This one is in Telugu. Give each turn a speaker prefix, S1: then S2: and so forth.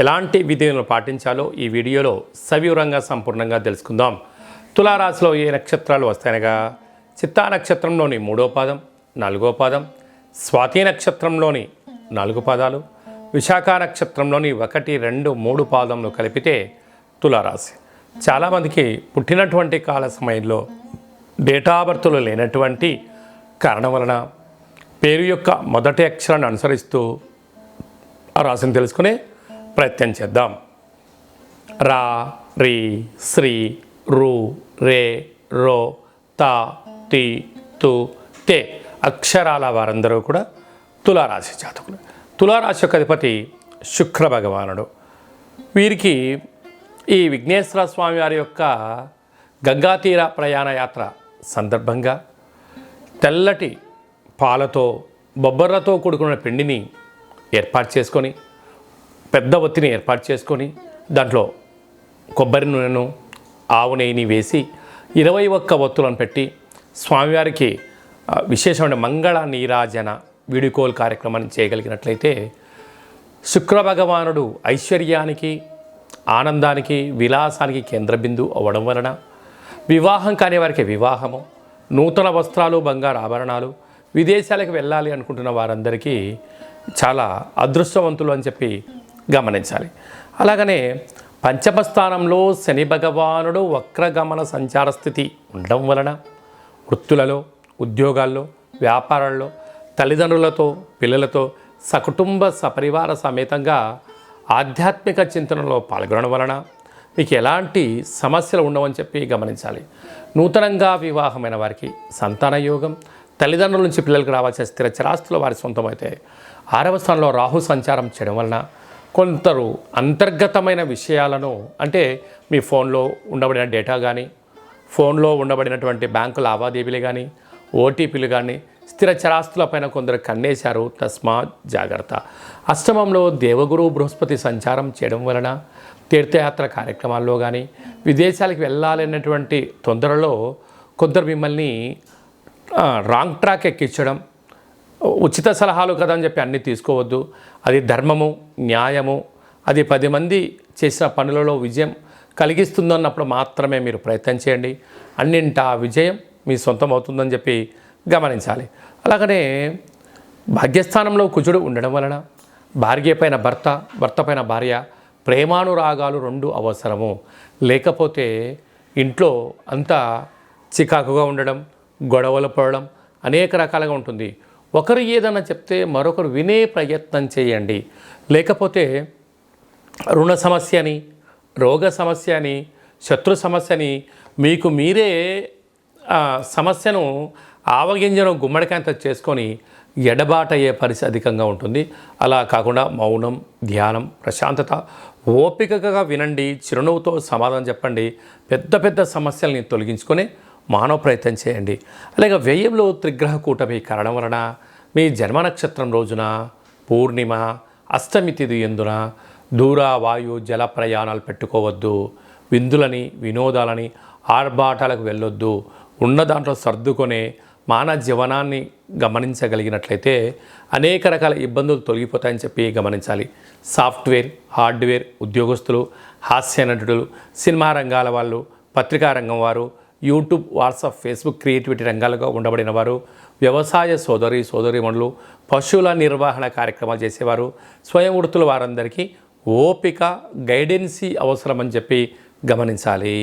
S1: ఎలాంటి విధులను పాటించాలో ఈ వీడియోలో సవివరంగా సంపూర్ణంగా తెలుసుకుందాం. తులారాశిలో ఏ నక్షత్రాలు వస్తాయనగా? చిత్తా నక్షత్రంలోని మూడో పాదం నాలుగో పాదం స్వాతి నక్షత్రంలోని నాలుగు పాదాలు విశాఖ నక్షత్రంలోని ఒకటి రెండు మూడు పాదంలో కలిపితే తులారాశి. చాలామందికి పుట్టినటువంటి కాల సమయంలో డేటా బర్త్లు లేనటువంటి కారణం వలన పేరు యొక్క మొదటి అక్షరాన్ని అనుసరిస్తూ ఆ రాశిని తెలుసుకునే ప్రయత్నం చేద్దాం. రా రి శ్రీ రు రే రో తా తి తు తే అక్షరాల వారందరూ కూడా తులారాశి జాతకులు. తులారాశి యొక్క అధిపతి శుక్ర భగవానుడు. వీరికి ఈ విఘ్నేశ్వర స్వామి వారి యొక్క గంగాతీర ప్రయాణ యాత్ర సందర్భంగా తెల్లటి పాలతో బొబ్బర్లతో కూడుకున్న పిండిని ఏర్పాటు చేసుకొని పెద్ద ఒత్తిని ఏర్పాటు చేసుకొని దాంట్లో కొబ్బరి నూనెను ఆవు నెయ్యిని వేసి ఇరవై ఒక్క ఒత్తులను పెట్టి స్వామివారికి విశేషమైన మంగళ నీరాజన వీడుకోలు కార్యక్రమాన్ని చేయగలిగినట్లయితే శుక్ర భగవానుడు ఐశ్వర్యానికి ఆనందానికి విలాసానికి కేంద్రబిందు అవ్వడం వలన వివాహం కాని వారికి వివాహము నూతన వస్త్రాలు బంగారు ఆభరణాలు విదేశాలకు వెళ్ళాలి అనుకుంటున్న వారందరికీ చాలా అదృష్టవంతులు అని చెప్పి గమనించాలి. అలాగనే పంచమ స్థానంలో శని భగవానుడు వక్రగమన సంచార స్థితి ఉండడం వలన వృత్తులలో ఉద్యోగాల్లో వ్యాపారాల్లో తల్లిదండ్రులతో పిల్లలతో సకుటుంబ సపరివార సమేతంగా ఆధ్యాత్మిక చింతనలో పాల్గొనడం వలన మీకు ఎలాంటి సమస్యలు ఉండవని చెప్పి గమనించాలి. నూతనంగా వివాహమైన వారికి సంతాన యోగం తల్లిదండ్రుల నుంచి పిల్లలకు రావాల్సిన స్థిర చరాస్తులు వారి సొంతమైతే ఆరవ స్థానంలో రాహు సంచారం చేయడం వలన కొందరు అంతర్గతమైన విషయాలను అంటే మీ ఫోన్లో ఉండబడిన డేటా కానీ ఫోన్లో ఉండబడినటువంటి బ్యాంకు లావాదేవీలు కానీ ఓటీపీలు కానీ స్థిర చరాస్తులపైన కొందరు కన్నేశారు. తస్మా జాగ్రత్త. అష్టమంలో దేవగురు బృహస్పతి సంచారం చేయడం వలన తీర్థయాత్ర కార్యక్రమాల్లో కానీ విదేశాలకు వెళ్ళాలన్నటువంటి తొందరలో కొందరు మిమ్మల్ని రాంగ్ ట్రాక్ ఎక్కించడం ఉచిత సలహాలు కదా అని చెప్పి అన్నీ తీసుకోవద్దు. అది ధర్మము న్యాయము అది పది మంది చేసిన పనులలో విజయం కలిగిస్తుందన్నప్పుడు మాత్రమే మీరు ప్రయత్నం చేయండి. అన్నింటా విజయం మీ సొంతం అవుతుందని చెప్పి గమనించాలి. అలాగనే భాగ్యస్థానంలో కుజుడు ఉండడం వలన భార్య పైన భర్త భర్త పైన భార్య ప్రేమానురాగాలు రెండు అవసరము. లేకపోతే ఇంట్లో అంతా చికాకుగా ఉండడం గొడవలు పడడం అనేక రకాలుగా ఉంటుంది. ఒకరు ఏదైనా చెప్తే మరొకరు వినే ప్రయత్నం చేయండి. లేకపోతే రుణ సమస్య అని రోగ సమస్య అని శత్రు సమస్యని మీకు మీరే సమస్యను ఆవగింజను గుమ్మడికాయంత చేసుకొని ఎడబాట అయ్యే పరిస్థితి అధికంగా ఉంటుంది. అలా కాకుండా మౌనం ధ్యానం ప్రశాంతత ఓపికగా వినండి చిరునవ్వుతో సమాధానం చెప్పండి పెద్ద పెద్ద సమస్యల్ని తొలగించుకొని మానవ ప్రయత్నం చేయండి. అలాగే వ్యయంలో త్రిగ్రహ కూటమి కారణం వలన మీ జన్మ నక్షత్రం రోజున పూర్ణిమ అష్టమి తిథి ఎందున దూర వాయు జల ప్రయాణాలు పెట్టుకోవద్దు. విందులని వినోదాలని ఆర్భాటాలకు వెళ్ళొద్దు. ఉన్న దాంట్లో సర్దుకొనే మానవ జీవనాన్ని గమనించగలిగినట్లయితే అనేక రకాల ఇబ్బందులు తొలగిపోతాయని చెప్పి గమనించాలి. సాఫ్ట్వేర్ హార్డ్వేర్ ఉద్యోగస్తులు హాస్య నటుడు సినిమా రంగాల వాళ్ళు పత్రికా రంగం వారు యూట్యూబ్ వాట్సాప్ ఫేస్బుక్ క్రియేటివిటీ రంగాలుగా ఉండబడిన వారు వ్యవసాయ సోదరి సోదరిమణులు పశువుల నిర్వహణ కార్యక్రమాలు చేసేవారు స్వయం వృత్తుల వారందరికీ ఓపిక గైడెన్సీ అవసరమని చెప్పి గమనించాలి.